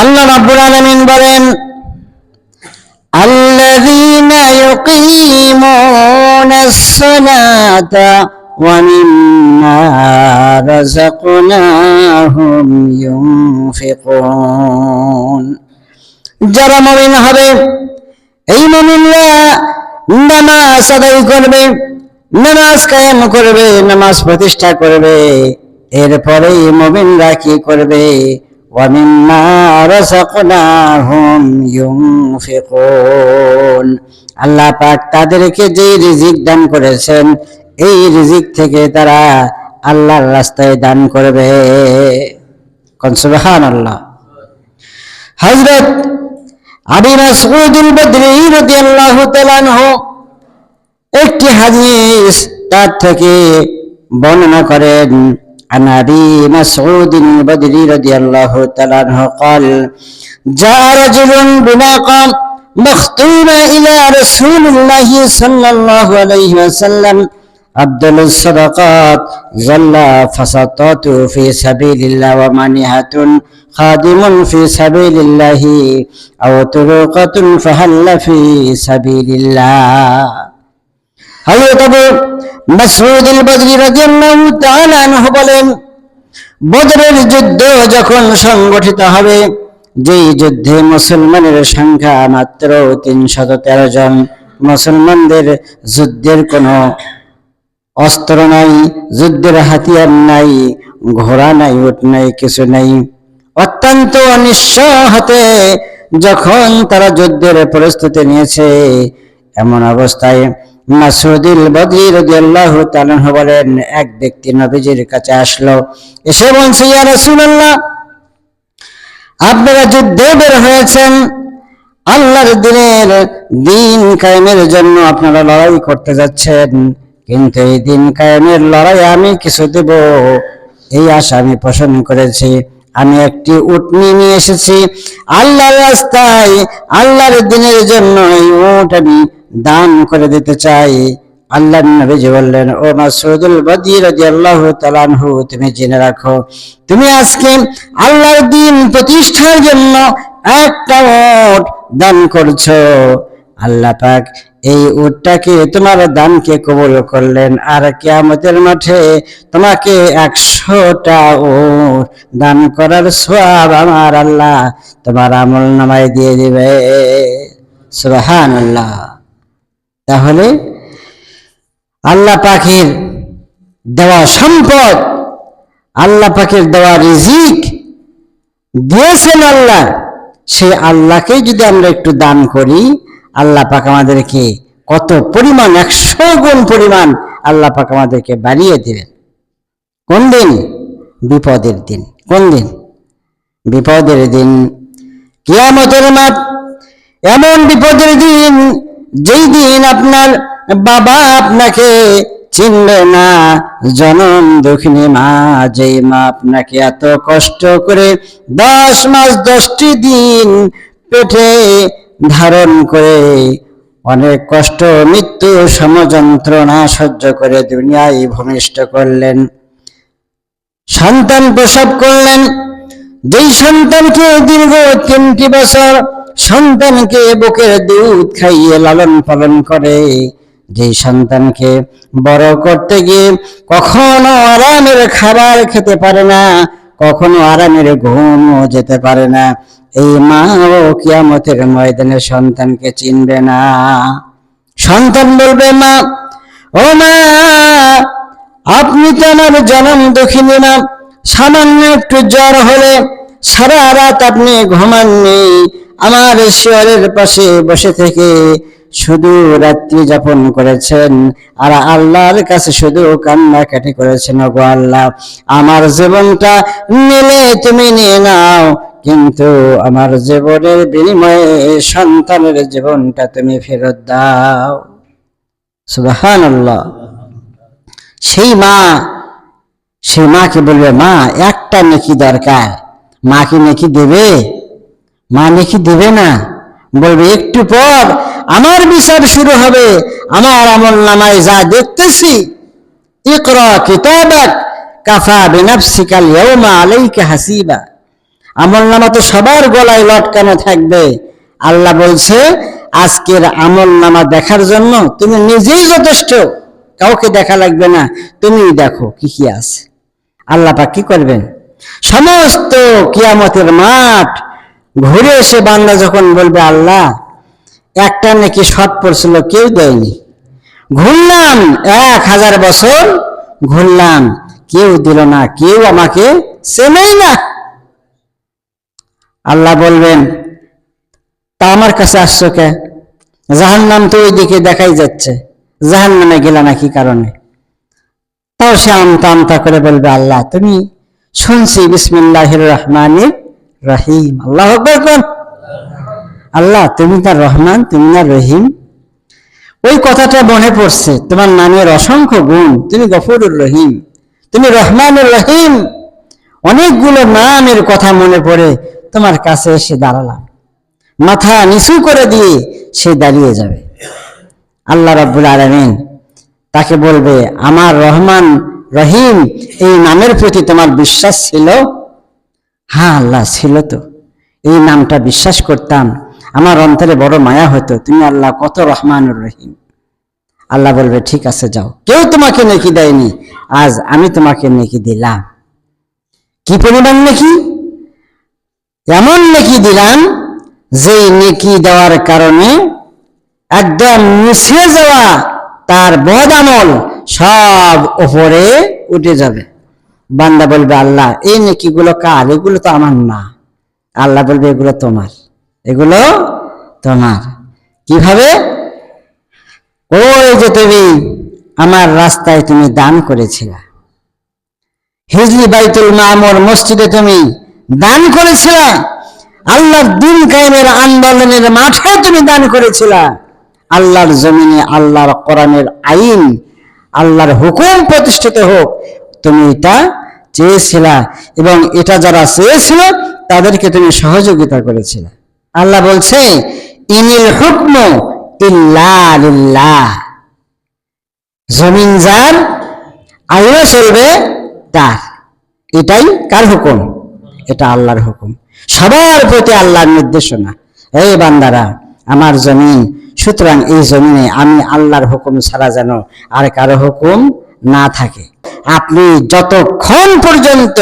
আল্লাহ রাব্বুল আলামিন বলেন, আল্লাযীনা ইয়াকীমুনাস সালাতা ওয়া মিম্মা রাযাকনাহুম ইউনফিকুন যারা মুমিন হবে, এই মুমিনরা নামাজ আদায় করবে, নামাজ কায়েম করবে, নামাজ প্রতিষ্ঠা করবে। এরপরেই মুমিনরা কি করবে? ومما رزقناهم ينفقون আল্লাহ পাক তাদেরকে যে রিজিক দান করেছেন এই রিজিক থেকে তারা আল্লাহর রাস্তায় দান করবে কোন সুবহানাল্লাহ হযরত আবু মাসউদুল বদরি রাদিয়াল্লাহু তাআলা আনহু একটি হাদিস তার থেকে বর্ণনা করেন عن أبي مسعود البدري رضي الله تعالى عنه قال جاء رجل بناقة مخطوبة إلى رسول الله صلى الله عليه وسلم. أبدل الصدقات ظل فسطات في سبيل الله ومانعة خادم في سبيل الله أو طرقة فهل في سبيل الله. هل أيوة মাসউদ আল-বদরি রাদিয়াল্লাহু তাআলা আনহু বলেন, বদরের যুদ্ধ যখন সংগঠিত হবে, যেই যুদ্ধে মুসলমানের সংখ্যা মাত্র তিনশত তেরো জন, মুসলমানদের যুদ্ধের কোনো অস্ত্র নাই, যুদ্ধের হাতিয়ার নাই, ঘোড়া নাই, উট নাই, কিছু নাই। অত্যন্ত নিঃস্ব হাতে যখন তারা যুদ্ধের প্রস্তুতি নিয়েছে, এমন অবস্থায় মাসুদুল বদরি রাদিয়াল্লাহু তাআলা বলেন, এক ব্যক্তি নবীজির কাছে আসলো, এসে বলছে, ইয়া রাসূলুল্লাহ, আপনারা যুদ্ধে বের হয়েছেন। আল্লাহর দিনের দিন কায়েমের জন্য আপনারা লড়াই করতে যাচ্ছেন। কিন্তু এই দিন কায়েমের লড়াই আমি কিছু দেব। এই আশা আমি পোষণ করেছি। আমি একটি উটনি নিয়ে এসেছি। আল্লাহর রাস্তায়, আল্লাহর দিনের জন্য এই উট আমি দান করে দিতে চাই। আল্লাহ নবীজি বললেন, ও মাসুদুল বদি রাদিয়াল্লাহু তাআলা আনহু, তুমি জেনে রাখো, তুমি আজকে আল্লাহর দিন প্রতিষ্ঠার জন্য একটা উট দান করছ। আল্লাহ পাক এই উটটাকে তোমার দানকে কবুল করলেন। আর কিয়ামতের মাঠে তোমাকে একশোটা উট দান করার সওয়াব আমার আল্লাহ তোমার আমল নামায় দিয়ে দিবে। সুবহানাল্লাহ। তাহলে আল্লাহ পাখির দেওয়া সম্পদ, আল্লাহ পাখির দেওয়া রিজিক দিয়েছেন আল্লাহ। সেই আল্লাহকে যদি আমরা একটু দান করি, আল্লাহ পাক আমাদেরকে কত পরিমাণ, একশো গুণ পরিমাণ আল্লাহ পাক আমাদেরকে বাড়িয়ে দিবেন। কোন দিন? বিপদের দিন। কোন দিন? বিপদের দিন। কিয়ামতের মাঠ এমন বিপদের দিন যেই দিন আপনার বাবা আপনাকে চিনবে না, জনম দক্ষিণী মা, যেই মা আপনাকে এত কষ্ট করে দশ মাস, দশটি দিন পেটে ধারণ করে অনেক কষ্ট, মৃত্যু সমযন্ত্রণা সহ্য করে দুনিয়ায় ভূমিষ্ঠ করলেন। সন্তান প্রসব করলেন। যেই সন্তানকে দীর্ঘ তিনটি বছর সন্তানকে বুকের দুধ খাইয়ে লালন পালন করে। যেই সন্তানকে বড় করতে গিয়ে কখনো আরামের খাবার খেতে পারে না, কখনো আরামের ঘুমও যেতে পারে না, এই মা ও কিয়ামতের ময়দানে সন্তানকে চিনবে না। সন্তান বলবে, মা, ও মা, আপনি তো আমার জনম দক্ষিণী না সামান্য একটু জ্বর হলে সারা রাত আপনি ঘুমাননি, আমার শিয়রের পাশে বসে থেকে শুধু রাত্রি যাপন করেছেন, আর আল্লাহর কাছে শুধু কান্নাকাটি করেছেন গো আল্লাহ। আমার জীবনটা নিলে তুমি নিয়ে নাও, কিন্তু আমার জীবনের বিনিময়ে সন্তানের জীবনটা তুমি ফেরত দাও। সুবহানাল্লাহ। সেই মা, সেই মাকে বলবে, মা, একটা নেকি দরকার। মা কি নেকি দেবে? মা নেকি দেবে না? বলবে, একটু পর আমার বিচার শুরু হবে। আমার আমল নামায় যা দেখতেছি, ইকরা কিতাবাক কাফা বিনাফসিকাল ইয়াউমা আলাইকা হাসিবা। আমল নামা তো সবার গলায় লটকানো থাকবে। আল্লাহ বলছে, আজকের আমল নামা দেখার জন্য তুমি নিজেই যথেষ্ট। কাউকে দেখা লাগবে না। তুমিই দেখো কি কি আছে। আল্লাহ পাক কি করবেন? সমস্ত কিয়ামতের মাঠ ঘুরে এসে বান্দা যখন বলবে, আল্লাহ, একটা নাকি সৎ পড়ছিল, কেউ দেয়নি। ঘুরলাম, এক হাজার বছর ঘুরলাম, কেউ দিল না, কেউ আমাকে চেনেই না। আল্লাহ বলবেন, তা আমার কাছে আসছো কে? জাহান নাম তো ওই দিকে দেখাই যাচ্ছে। জাহান নামে গেলা না কি কারণে? তাও সে আমতা আমতা করে বলবে, আল্লাহ, তুমি শুনছি বিসমিল্লাহ রহমানির রহিম। আল্লাহ আল্লাহ, তুমি না রহমান, তুমি না রহিম। ওই কথাটা মনে পড়ছে, তোমার নামের অসংখ্য গুণ। তুমি গফুরুর রহিম, তুমি রহমানুর রহিম। অনেকগুলো নামের কথা মনে পড়ে, তোমার কাছে এসে দাঁড়ালাম। মাথা নিচু করে দিয়ে সে দাঁড়িয়ে যাবে। আল্লাহ রাব্বুল আলামিন তাকে বলবে, আমার রহমান রহিম, এই নামের প্রতি তোমার বিশ্বাস ছিল? হ্যাঁ আল্লাহ ছিল তো। এই নামটা বিশ্বাস করতাম। আমার অন্তরে বড় মায়া হতো। তুমি আল্লাহ কত রহমানুর রহিম। আল্লাহ বলবে, ঠিক আছে, যাও। কেউ তোমাকে নেকি দেয়নি। আজ আমি তোমাকে নেকি দিলাম। কি পরিমাণ নেকি? এমন নেকি দিলাম যে নেকি দেওয়ার কারণে একদম মুছে যাওয়া তার বদ আমল সব ওপরে উঠে যাবে। বান্দা বলবে, আল্লাহ, এই নেকিগুলো কার? এগুলো তো আমার না আল্লাহ বলবে, এগুলো তোমার। এগুলো তোমার। কীভাবে? ওই যে তুমি আমার রাস্তায় তুমি দান করেছিলা। হিজলি বাইতুল মামুর মসজিদে তুমি দান করেছিলা। আল্লাহর দিন কায়েমের আন্দোলনের মাঠে তুমি দান করেছিলা। আল্লাহর জমিনে, আল্লাহর কোরআনের আইন আল্লাহর হুকুম প্রতিষ্ঠিত হোক, তুমি এটা চেয়েছিলা এবং এটা যারা চেয়েছিল, তাদেরকে তুমি সহযোগিতা করেছিলে। আল্লাহ বলছে, ইনিল হুকম ইল্লা লিল্লাহ। জমিন যার আইনও চলবে তার। এটাই কার হুকুম? এটা আল্লাহর হুকুম। সবার প্রতি আল্লাহর নির্দেশনা। এই বান্দারা, আমার জমিন সুতরাং এই জমিনে আমি আল্লাহর হুকুম ছাড়া যেন আর কারও হুকুম না থাকে। আপনি যতক্ষণ পর্যন্ত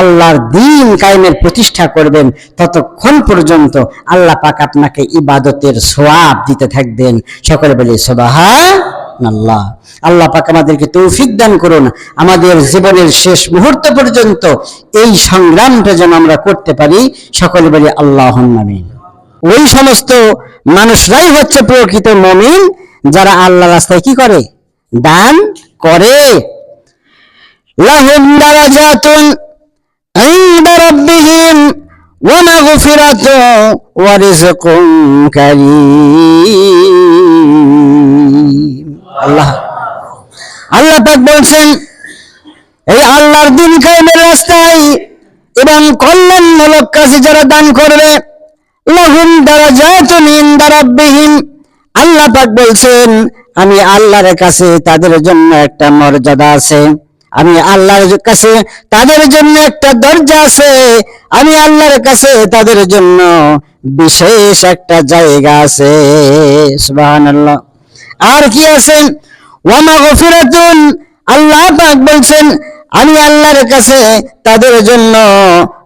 আল্লাহর দিন কায়েমের প্রতিষ্ঠা করবেন, ততক্ষণ পর্যন্ত আল্লাহ পাক আপনাকে ইবাদতের সোয়াব দিতে থাকবেন। সকলে বলি সোবাহা আল্লাহ আল্লাহ পাক আমাদেরকে তৌফিক দান করুন। আমাদের জীবনের শেষ মুহূর্ত পর্যন্ত এই সংগ্রামটা যেন আমরা করতে পারি। সকলে বলি আল্লাহ আমিন। ওই সমস্ত মানুষরাই হচ্ছে প্রকৃত মমিন যারা আল্লাহ রাস্তায় কি করে? দান করে। আল্লাহ। আল্লাহ বলছেন, এই আল্লাহর দিন কায়েমের রাস্তায় এবং কল্যাণমূলক কাজে যারা দান করবে লাহুম দারাজাতুন আল্লাহ পাক বলছেন, আমি আল্লাহর কাছে তাদের জন্য একটা মর্যাদা আছে। আমি আল্লাহর কাছে তাদের জন্য একটা দরজা আছে। আমি আল্লাহর কাছে তাদের জন্য বিশেষ একটা জায়গা আছে। আর কি আছে? ওয়ামা গফিরাতুন আল্লাহ পাক বলছেন আমি আল্লাহর কাছে তাদের জন্য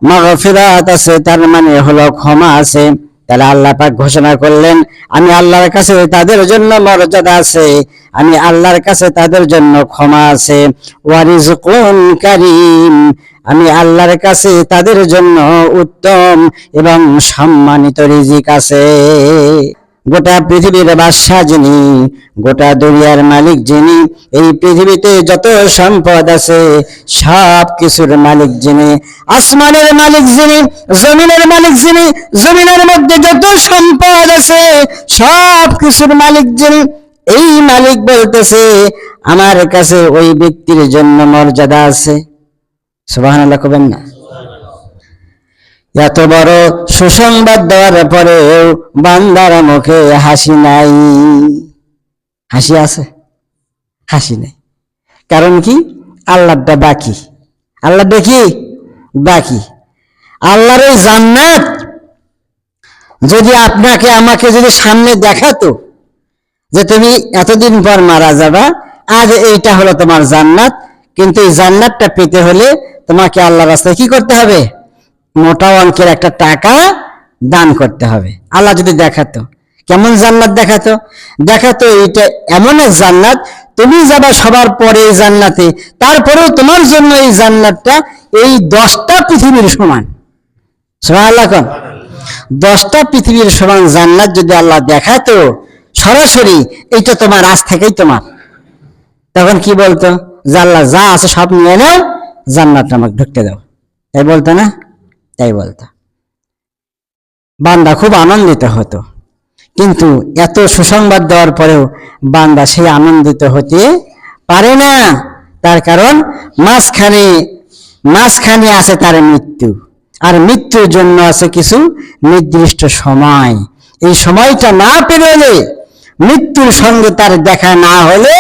মাগফিরাত আছে, তার মানে হলো ক্ষমা আছে। তাহলে আল্লাহ পাক ঘোষণা করলেন, আমি আল্লাহর কাছে তাদের জন্য মর্যাদা আছে, আমি আল্লাহর কাছে তাদের জন্য ক্ষমা আছে। ওয়ারিজকুন কারীম, আমি আল্লাহর কাছে তাদের জন্য উত্তম এবং সম্মানিত রিজিক আছে। গোটা পৃথিবীর বাদশাহ যিনি, গোটা দুনিয়ার মালিক যিনি, এই পৃথিবীতে যত সম্পদ আছে, সব কিছুর মালিক যিনি, আসমানের মালিক যিনি, জমিনের মালিক যিনি, জমিনের মধ্যে যত সম্পদ আছে, সব কিছুর মালিক যিনি, এই মালিক বলতেছে, আমার কাছে ওই ব্যক্তির জন্য মর্যাদা আছে। সুবহানাল্লাহ কবেন না। এত বড় সুসংবাদ দেওয়ার পরেও বান্দার মুখে হাসি নাই। হাসি আছে? হাসি নেই। কারণ কি? আল্লাহটা বাকি। আল্লাহটা কি? বাকি। আল্লাহর এই জান্নাত যদি আপনাকে, আমাকে যদি সামনে দেখাতো যে তুমি এতদিন পর মারা যাবা, আজ এইটা হলো তোমার জান্নাত। কিন্তু এই জান্নাতটা পেতে হলে তোমাকে আল্লাহ রাস্তায় কি করতে হবে? মোটা অঙ্কের একটা টাকা দান করতে হবে। আল্লাহ যদি দেখাতো, কেমন জান্নাত দেখাতো? দেখাতো এইটা এমন এক জান্নাত, তুমি যাবা সবার পরে এই জান্নাতে, তারপরেও তোমার জন্য এই জান্নাতটা এই দশটা পৃথিবীর সমান। কোন? দশটা পৃথিবীর সমান জান্নাত যদি আল্লাহ দেখাতো, সরাসরি এইটা তোমার, আজ থেকেই তোমার। তখন কি বলতো? যে আল্লাহ যা আছে সব নিয়ে নাও জান্নাত আমাকে ঢুকতে দাও। তাই বলতো না? তাই বলতো। বান্দা খুব আনন্দিত হতো। কিন্তু এত সুসংবাদ দেওয়ার পরেও বান্দা সেই আনন্দিত হতে পারে না। তার কারণ মাঝখানে মাঝখানে আছে তার মৃত্যু। আর মৃত্যুর জন্য আছে কিছু নির্দিষ্ট সময়। এই সময়টা না পেরোলে মৃত্যুর সঙ্গে তার দেখা না হলে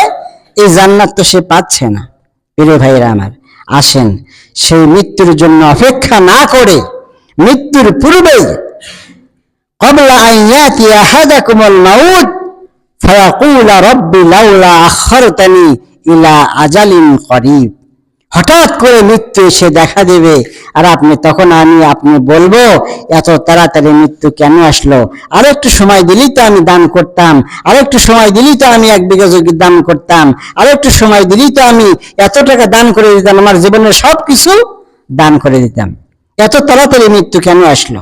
এই জান্নাত তো সে পাচ্ছে না। প্রিয় ভাইরা আমার আসেন। সেই মৃত্যুর জন্য অপেক্ষা না করে মৃত্যুর পূর্বেই কবলা আইয়াতি আহাদা কুমল মাউদ ফয়াকুলা রব্বি লাউলা আখরতানি ইলা আজালিন করিব। হঠাৎ করে মৃত্যু এসে দেখা দেবে। আর আপনি, তখন আমি আপনি বলব, এত তাড়াতাড়ি মৃত্যু কেন আসলো? আর একটু সময় দিলেই তো আমি দান করতাম। আর একটু সময় দিলেই তো আমি এক বিঘা জমি দান করতাম। আর একটু সময় দিলেই তো আমি এত টাকা দান করে দিতাম, আমার জীবনের সব কিছু দান করে দিতাম। এত তাড়াতাড়ি মৃত্যু কেন আসলো?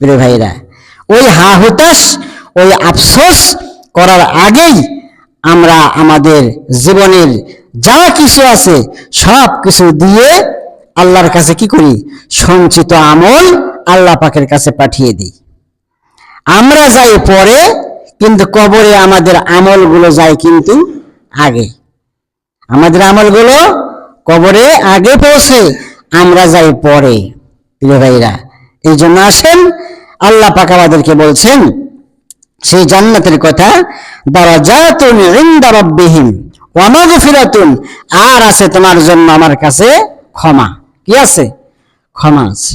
প্রিয় ভাইরা, ওই হা হুতাশ ওই আফসোস করার আগেই আমরা আমাদের জীবনের যা কিছু আছে সব কিছু দিয়ে আল্লাহর কাছে কি করি? সঞ্চিত আমল আল্লাহ পাকের কাছে পাঠিয়ে দিই। আমরা যাই পরে, কিন্তু কবরে আমাদের আমলগুলো যায় কিন্তু আগে। আমাদের আমলগুলো কবরে আগে পৌঁছে, আমরা যাই পরে। ভাইরা, এই জন্য আসেন, আল্লাহ পাক আমাদেরকে বলছেন, সেই জান্নাতের কথা, দারাজাতুন ইনদা রাব্বিহিম। ওয়া মাগফিরাতুন আর আছে তোমার জন্য আমার কাছে ক্ষমা। কি আছে? ক্ষমা আছে।